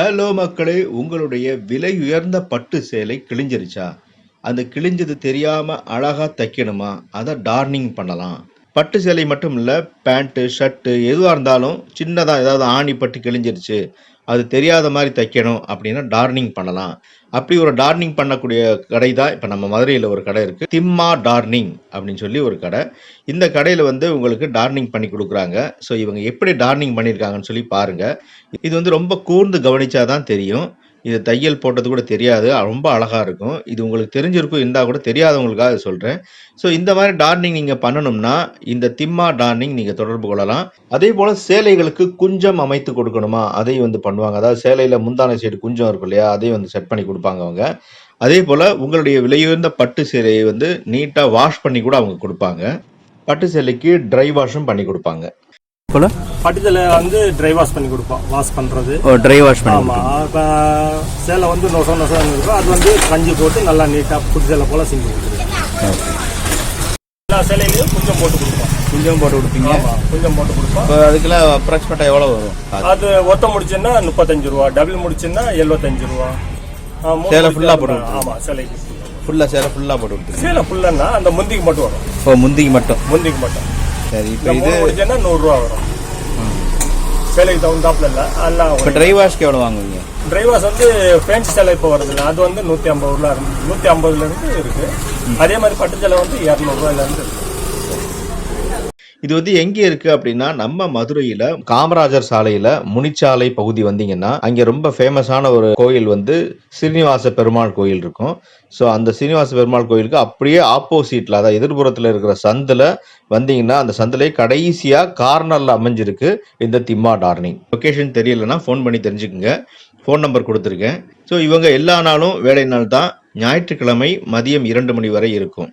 Hello மக்களே உங்களுடைய விலை உயர்ந்த பட்டு சேலை கிழிஞ்சிருச்சா? அந்த கிழிஞ்சது தெரியாம அழகா தைக்கணுமா? அதை டார்னிங் பண்ணலாம். பட்டு சேலை மட்டும் இல்லை பேண்ட்டு ஷர்ட்டு எதுவாக இருந்தாலும் சின்னதாக ஏதாவது ஆணி பட்டு கிழிஞ்சிருச்சு. அது தெரியாத மாதிரி தைக்கணும் அப்படின்னா டார்னிங் பண்ணலாம். அப்படி ஒரு டார்னிங் பண்ணக்கூடிய கடை தான் இப்போ நம்ம மதுரையில் ஒரு கடை இருக்குது திம்மா டார்னிங் அப்படின்னு சொல்லி ஒரு கடை. இந்த கடையில் வந்து உங்களுக்கு டார்னிங் பண்ணி கொடுக்குறாங்க. ஸோ இவங்க எப்படி டார்னிங் பண்ணியிருக்காங்கன்னு சொல்லி பாருங்கள் இது வந்து ரொம்ப கூர்ந்து கவனித்தா தான் தெரியும். இது தையல் போட்டது கூட தெரியாது. ரொம்ப அழகாக இருக்கும். இது உங்களுக்கு தெரிஞ்சிருக்கும். இருந்தால் கூட தெரியாதவங்களுக்காக சொல்கிறேன் ஸோ இந்த மாதிரி டார்னிங் நீங்கள் பண்ணணும்னா இந்த திம்மா டார்னிங் நீங்கள் தொடர்பு கொள்ளலாம். அதே போல் சேலைகளுக்கு குஞ்சம் அமைத்து கொடுக்கணுமா? அதையும் வந்து பண்ணுவாங்க. அதாவது சேலையில் முந்தான சைடு குஞ்சம் இருக்கும் இல்லையா? அதையும் வந்து செட் பண்ணி கொடுப்பாங்க அவங்க. அதே போல் உங்களுடைய விலையுயர்ந்த பட்டு சேலையை வந்து நீட்டாக வாஷ் பண்ணி கூட அவங்க கொடுப்பாங்க. பட்டு சேலைக்கு ட்ரை வாஷும் பண்ணி கொடுப்பாங்க. போல? பட்டுதலை வந்து ட்ரை வாஷ் பண்ணி கொடுப்போம் வாஷ் பண்றது. ஓ ட்ரை வாஷ் பண்ணி ஆமா இப்போ சேலை வந்து நொச நொசம் இருக்கும் அது வந்து கஞ்சி போட்டு நல்லா நீட்டா புது சேலை போல செஞ்சு கொடுத்துருவோம் எல்லா சேலையிலையும் கொஞ்சம் போட்டு கொடுப்போம் கொஞ்சம் போட்டு கொடுப்பீங்க? கொஞ்சம் போட்டு கொடுப்போம் இப்போ அதுக்கெல்லாம் அப்ராக்சிமேட்டாக எவ்வளோ வரும்? அது? ஒத்த முடிச்சுன்னா முப்பத்தஞ்சு ரூபா டபுள் முடிச்சுன்னா எழுபத்தஞ்சு ரூபா. சேலை ஆ போட்டு ஆமா சேலைக்கு. ஃபுல்லாக சேலை ஃபுல்லாக போட்டு கொடுத்துருங்க சேலை ஃபுல்லன்னா அந்த முந்திக்கு மட்டும் வரும். ஓ முந்திக்கு மட்டும். முந்திக்கு மட்டும். சரி இப்போ இது முடிச்சுன்னா நூறுரூவா வரும். சேலைக்கு தகுந்தாப்புல இல்லை. எல்லாம் இப்போ ட்ரை வாஷ்க்கு எவ்வளோ வாங்குவீங்க? டிரைவர்ஸ் வந்து ஃபேன்சி சேலை இப்போ வருதுல்ல அது வந்து நூற்றி ஐம்பது ரூபா நூற்றி ஐம்பதுல இருந்து இருக்கு. அதே மாதிரி பட்டு சேலை வந்து இரநூறுவாயில இருந்து இருக்கு. இது வந்து எங்க இருக்கு அப்படின்னா நம்ம மதுரையில காமராஜர் சாலையில முனிச்சாலை பகுதி வந்தீங்கன்னா அங்க ரொம்ப ஃபேமஸான ஒரு கோயில் வந்து ஸ்ரீனிவாச பெருமாள் கோயில் இருக்கும். ஸோ அந்த ஸ்ரீனிவாச பெருமாள் கோயிலுக்கு அப்படியே ஆப்போசிட்ல அதாவது எதிர்புறத்தில் இருக்கிற சந்தில் வந்தீங்கன்னா அந்த சந்திலே கடைசியா கார்னர்ல அமைஞ்சிருக்கு இந்த திம்மா டார்னிங். லொக்கேஷன் தெரியலன்னா ஃபோன் பண்ணி தெரிஞ்சுக்குங்க. ஃபோன் நம்பர் கொடுத்துருக்கேன். ஸோ இவங்க எல்லா நாளும் வேலை நாள் தான் ஞாயிற்றுக்கிழமை மதியம் இரண்டு மணி வரை இருக்கும்.